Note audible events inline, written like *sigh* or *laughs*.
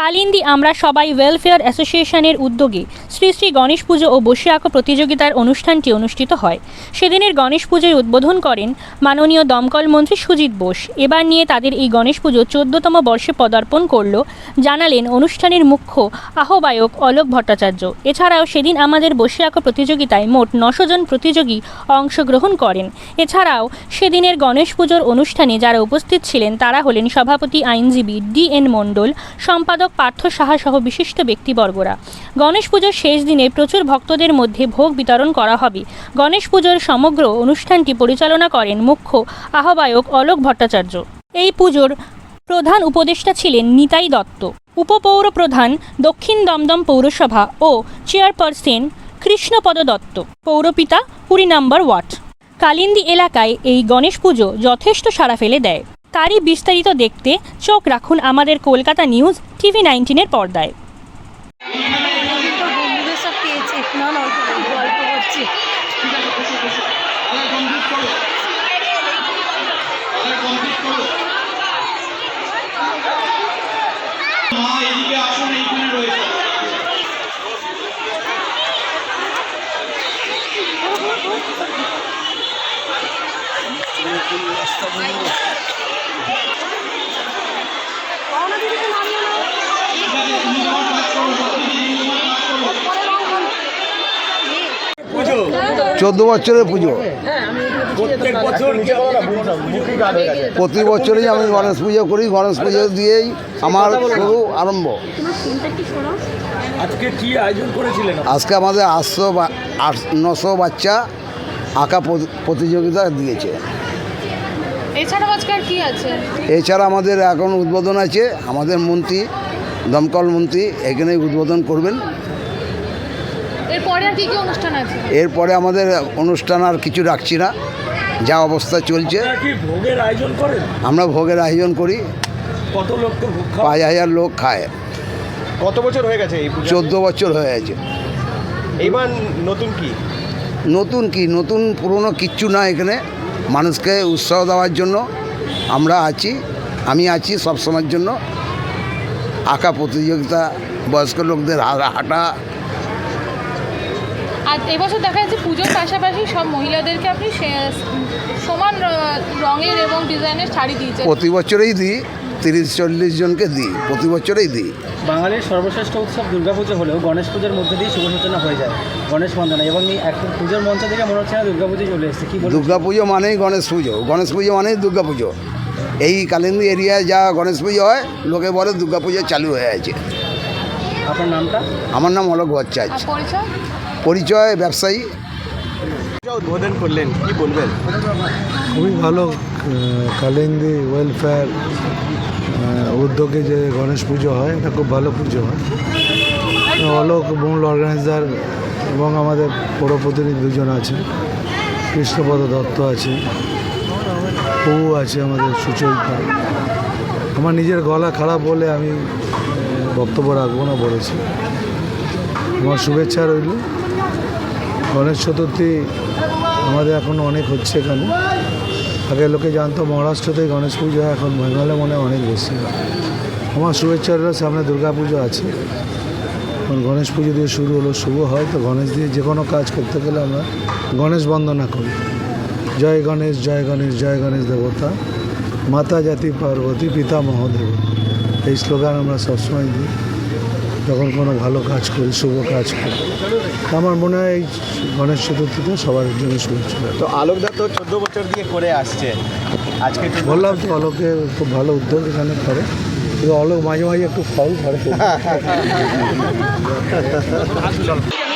কালিন্দি আমরা সবাই ওয়েলফেয়ার অ্যাসোসিয়েশনের উদ্যোগে। শ্রী শ্রী গণেশ পুজো ও বসে আঁকো প্রতিযোগিতার অনুষ্ঠানটি অনুষ্ঠিত হয়। সেদিনের গণেশ পুজোয় উদ্বোধন করেন মাননীয় দমকল মন্ত্রী সুজিত বোস। এবার নিয়ে তাদের এই গণেশ পুজো চোদ্দতম বর্ষে পদার্পণ করল, জানালেন অনুষ্ঠানের মুখ্য আহ্বায়ক অলোক ভট্টাচার্য। এছাড়াও সেদিন আমাদের বসে আঁকো প্রতিযোগিতায় মোট নশো জন প্রতিযোগী অংশগ্রহণ করেন। এছাড়াও সেদিনের গণেশ পুজোর অনুষ্ঠানে যারা উপস্থিত ছিলেন তারা হলেন সভাপতি আইনজীবী ডি এন মণ্ডল, সম্পাদক পার্থ সাহা সহ বিশিষ্ট ব্যক্তিবর্গরা। গণেশ পুজোর শেষ দিনে প্রচুর ভক্তদের মধ্যে ভোগ বিতরণ করা হবে। গণেশ পুজোর সমগ্র অনুষ্ঠানটি পরিচালনা করেন মুখ্য আহ্বায়ক অলোক ভট্টাচার্য। এই পুজোর প্রধান উপদেষ্টা ছিলেন নিতাই দত্ত। উপপৌর প্রধান দক্ষিণ দমদম পৌরসভা ও চেয়ারপারসন কৃষ্ণপদ দত্ত। পৌরপিতা কুড়ি নম্বর ওয়ার্ড। কালিন্দি এলাকায় এই গণেশ পুজো যথেষ্ট সাড়া ফেলে দেয়। তারই বিস্তারিত দেখতে চোখ রাখুন আমাদের কলকাতা নিউজ টিভি নাইনটিনের পর্দায়। বন্ধুদের সব চোদ্দ বছরের পুজো। প্রতি বছরই আমি গণেশ পুজো করি গণেশ পুজো দিয়েই আমার শুরু আরম্ভ। আজকে কি আয়োজন করেছিলেন? আজকে আমাদের আটশো বা আট নশো বাচ্চা আঁকা প্রতিযোগিতা দিয়েছে। এছাড়াও আজকে আর কি আছে? এছাড়া আমাদের এখন উদ্বোধন আছে আমাদের মন্ত্রী দমকল মন্ত্রী এখানেই উদ্বোধন করবেন। এরপরে আর কি কি অনুষ্ঠান আছে? এরপরে আমাদের অনুষ্ঠান আর কিছু রাখছি না। যা অবস্থা চলছে। ভোগের আয়োজন করেন? আমরা ভোগের আয়োজন করি। কত লোককে ভোগ পাঁচ হাজার লোক খায়। কত বছর হয়ে গেছে এই পুজো চোদ্দ বছর হয়ে গেছে। এইবার নতুন কি? নতুন কি? নতুন পুরনো কিচ্ছু না এখানে। মানুষকে উৎসাহ দেওয়ার জন্য আমরা আছি। আমি আছি সব সময়ের জন্য। আঁকা প্রতিযোগিতা বয়স্ক লোকদের হা- হাঁটা আর এবছর দেখা যাচ্ছে পুজোর পাশাপাশি সব মহিলাদেরকে আপনি সমান রঙের এবং ডিজাইনের শাড়ি দিয়েছেন। প্রতি বছরেই দিই তিরিশ চল্লিশ জনকে দিই প্রতি বছরেই দিই। বাঙালির সর্বশ্রেষ্ঠ উৎসব দুর্গাপুজো হলেও গণেশ পুজোর মধ্যে দিয়ে শুভ সূচনা হয়ে যায় গণেশ বন্দনা এবং এই এখন পুজোর মঞ্চ থেকে মনে হচ্ছে না দুর্গাপুজো চলে এসেছে কি বলব দুর্গা পুজো মানেই গণেশ পুজো গণেশ পুজো মানেই দুর্গা পুজো এই কালিন্দি এরিয়ায় যা গণেশ পুজো হয় লোকে বলে দুর্গা পুজো চালু হয়ে আছে। আপনার নামটা? আমার নাম অলোক ভট্টাচার্য। আর পরিচয় ব্যবসায়ী। উদ্বোধন করলেন কি বলবেন? খুবই ভালো কালিন্দি ওয়েলফেয়ার উদ্যোগে যে গণেশ পুজো হয় এটা খুব ভালো পুজো হয়। অলোক মূল অর্গানাইজার এবং আমাদের পৌর প্রতিনিধি দুজন আছে কৃষ্ণপদ দত্ত আছে বউ আছে আমাদের সুচরিতা। আমার নিজের গলা খারাপ বলে আমি বক্তব্য রাখব না বলেছি। আমার শুভেচ্ছা রইল। গণেশ চতুর্থী আমাদের এখন অনেক হচ্ছে এখানে। আগে লোকে জানতো মহারাষ্ট্রতেই গণেশ পুজো এখন বেঙ্গলে মনে অনেক বেশি হয়। আমার শুভেচ্ছা রইল সামনে দুর্গা পুজো আছে। এখন গণেশ পুজো দিয়ে শুরু হলো, শুভ হয় তো গণেশ দিয়ে যে কোনো কাজ করতে গেলে আমরা গণেশ বন্দনা করি। জয় গণেশ জয় গণেশ জয় গণেশ দেবতা। মাতা জাতি পার্বতী, পিতা মহাদেব। এই স্লোগান আমরা সবসময় দিই। যখন কোনো ভালো কাজ করি শুভ কাজ করি আমার মনে হয় এই গণেশ চতুর্থীতে সবার জন্য ছিল তো আলোকদা তো চোদ্দ বছর দিয়ে করে আসছে। আজকে বললাম তো আলোকে খুব ভালো উদ্যোগ এখানে করে কিন্তু অলোক মাঝে মাঝে একটু ফল করে *laughs*